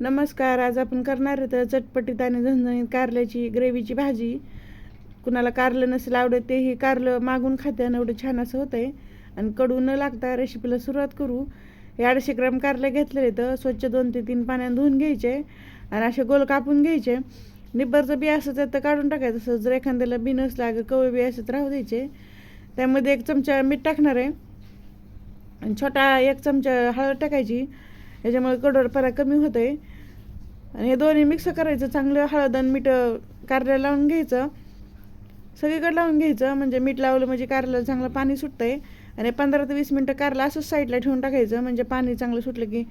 नमस्कार आज आपण करणार तर चटपटीत आणि झणझणीत कारल्याची ग्रेव्हीची भाजी. कुणाला कारलं नसेल आवडत तेही कारलं मागून खात्यानं एवढं छान असं होतं आहे आणि कडू न लागता रेसिपीला सुरुवात करू. हे अडीचशे ग्राम कारले घेतलेले तर स्वच्छ दोन ते तीन पाण्यात धुवून घ्यायचे आणि असे गोल कापून घ्यायचे. निब्बरचं बी असं तर काढून टाकायचं. असं जर एखाद्याला बी नसलं कवळ बी असं राहू द्यायचे. त्यामध्ये एक चमचा मीठ टाकणार आहे. आणि छोटा एक चमचा हळद टाकायची. ह्याच्यामुळे कडवटपणा कमी होत आहे आणि हे दोन्ही मिक्स करायचं चांगलं हळद आणि मीठ कारल्याला लावून घ्यायचं. सगळीकडे लावून घ्यायचं म्हणजे मीठ लावलं म्हणजे कारल्याला चांगलं पाणी सुटतं आहे आणि पंधरा ते वीस मिनटं कारला असंच साईडला ठेवून टाकायचं म्हणजे पाणी चांगलं सुटलं की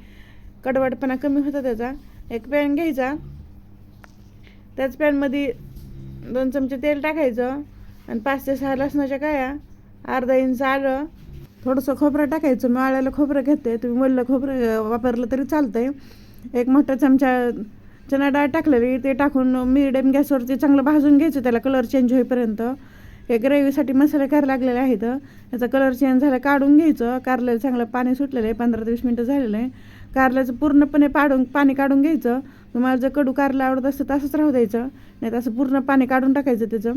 कडवटपणा कमी होतं त्याचा. एक पॅन घ्यायचा. त्याच पॅनमध्ये दोन चमचे तेल टाकायचं. आणि पाच ते सहा लसणाच्या काया अर्धा इंच आलं. थोडंसं खोबरं टाकायचं. मी आळ्याला खोबरं घेते. तुम्ही वल्लं खोबरं वापरलं तरी चालतं आहे एक मोठा चमचा चणा डाळ टाकलेली ते टाकून मिडियम गॅसवरती चांगलं भाजून घ्यायचं. त्याला कलर चेंज होईपर्यंत. हे ग्रेव्हीसाठी मसाले करायला लागलेले आहेत. त्याचा कलर चेंज झाला काढून घ्यायचं. कारल्याला चांगलं पाणी सुटलेलं आहे. पंधरा ते वीस मिनटं झालेलं आहे. कारल्याचं पूर्णपणे पाडून पाणी काढून घ्यायचं. तुम्हाला जर कडू कारलं आवडत असतं तसंच राहू द्यायचं. नाही तर असं पूर्ण पाणी काढून टाकायचं त्याचं.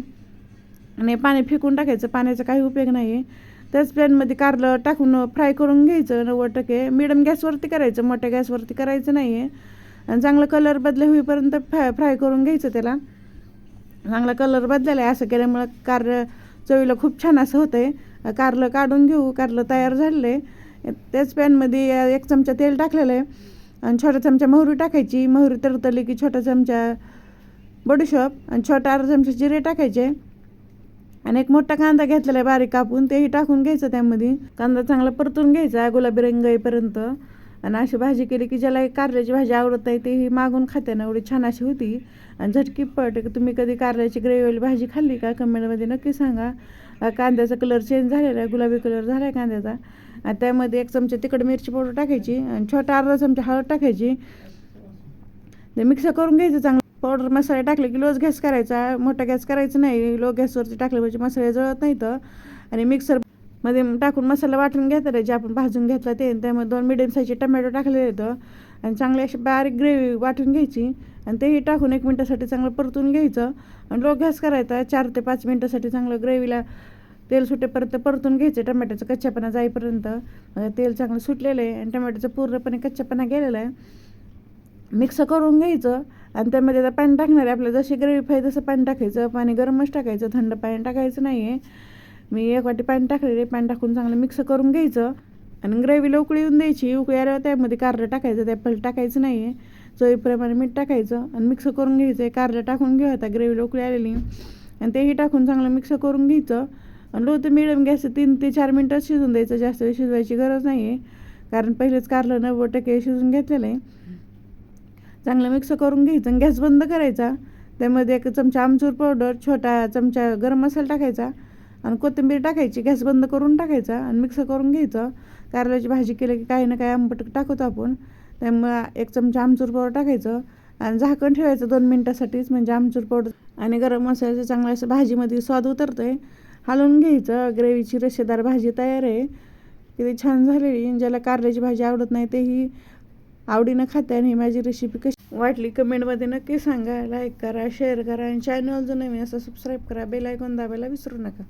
आणि पाणी फेकून टाकायचं. पाण्याचा काही उपयोग नाही आहे त्याच पॅनमध्ये कारलं टाकून फ्राय करून घ्यायचं नव्वद टक्के. मिडियम गॅसवरती करायचं मोठ्या गॅसवरती करायचं नाही आहे आणि चांगलं कलर बदला होईपर्यंत फ्राय फ्राय करून घ्यायचं त्याला. चांगला कलर बदलेला आहे असं केल्यामुळं कार चवीला खूप छान असं होतं आहे कारलं काढून घेऊ कारलं तयार झालेलं आहे. त्याच पॅनमध्ये एक चमचा तेल टाकलेलं आहे. आणि छोटा चमचा मोहरी टाकायची. मोहरी तरतली की छोटा चमचा बडीशॉप आणि छोटा अर्धा चमचा जिरे टाकायचे. आणि एक मोठा कांदा घेतलेला आहे बारीक कापून तेही टाकून घ्यायचं त्यामध्ये. कांदा चांगला परतून घ्यायचा गुलाबी रंग येईपर्यंत. आणि अशी भाजी केली की ज्याला एक कारल्याची भाजी आवडत आहे तेही मागून खात्यानं एवढी छान अशी होती. आणि झटकी पट तुम्ही कधी कारल्याची ग्रेव्हीवाली भाजी खाल्ली का? कमेंटमध्ये नक्की सांगा. कांद्याचा कलर चेंज झालेला आहे गुलाबी कलर झाला आहे कांद्याचा. आणि त्यामध्ये एक चमचा तिखट मिरची पावडर टाकायची आणि छोटा अर्धा चमचा हळद टाकायची. ते मिक्स करून घ्यायचं चांगलं पावडर मसाले टाकले की लोच गॅस करायचा. मोठा गॅस करायचा नाही. लो गॅसवरती टाकले म्हणजे मसाले जळत नाही तर आणि मिक्सरमध्ये टाकून मसाला वाटून घेतला जे आपण भाजून घेतला ते. आणि त्यामध्ये दोन मिडियम साईजचे टमॅटो टाकलेले होतं आणि चांगली अशी बारीक ग्रेव्ही वाटून घ्यायची. आणि तेही टाकून एक मिनटासाठी चांगलं परतून घ्यायचं. आणि लो गॅस करायचा. चार ते पाच मिनटासाठी चांगलं ग्रेव्हीला तेल सुटेपर्यंत परतून घ्यायचं. टमॅटोचा कच्चापणा जाईपर्यंत. तेल चांगलं सुटलेलं आहे. आणि टमॅटोचा पूर्णपणे कच्चापणा गेलेला आहे. मिक्स करून घ्यायचं आणि त्यामध्ये आता पाणी टाकणार आहे. आपलं जशी ग्रेव्ही पाहिजे तसं पाणी टाकायचं. पाणी गरमच टाकायचं. थंड पाणी टाकायचं नाही आहे मी एक वाटी पाणी टाकलेले पाणी टाकून चांगलं मिक्स करून घ्यायचं. आणि ग्रेव्हीला उकळी येऊन द्यायची. उकळी आल्यावर त्यामध्ये कारलं टाकायचं. त्या पहिले टाकायचं नाही आहे चवीप्रमाणे मीठ टाकायचं आणि मिक्स करून घ्यायचं. आहे कारलं टाकून घेऊ आता ग्रेव्हीला उकळी आलेली. आणि तेही टाकून चांगलं मिक्स करून घ्यायचं. आणि लो ते मिडियम गॅस तीन ते चार मिनटं शिजून द्यायचं. जास्त वेळ शिजवायची गरज नाही आहे कारण पहिलेच कारलं नव्वद टक्के शिजून घेतलेलं आहे. चांगलं मिक्स करून घ्यायचं आणि गॅस बंद करायचा. त्यामध्ये एक चमचा आमचूर पावडर छोटा चमचा गरम मसाला टाकायचा आणि कोथिंबीर टाकायची. गॅस बंद करून टाकायचा आणि मिक्स करून घ्यायचं. कारल्याची भाजी केली की काही ना काही आंबट टाकतो आपण. त्यामुळं एक चमचा आमचूर पावडर टाकायचं आणि झाकण ठेवायचं दोन मिनटासाठीच. म्हणजे आमचूर पावडर आणि गरम मसाल्याचं चांगलं असं भाजीमध्ये स्वाद उतरतं आहे हलवून घ्यायचं. ग्रेव्हीची रशेदार भाजी तयार आहे. किती छान झालेली. ज्याला कारल्याची भाजी आवडत नाही तेही आवडीनं खाते आणि ही माझी रेसिपी कशी वाटली कमेंटमध्ये नक्की सांगा. लाईक करा शेअर करा आणि चॅनल जो नवीन असं सबस्क्राईब करा. बेल आयकॉन दाबायला विसरू नका.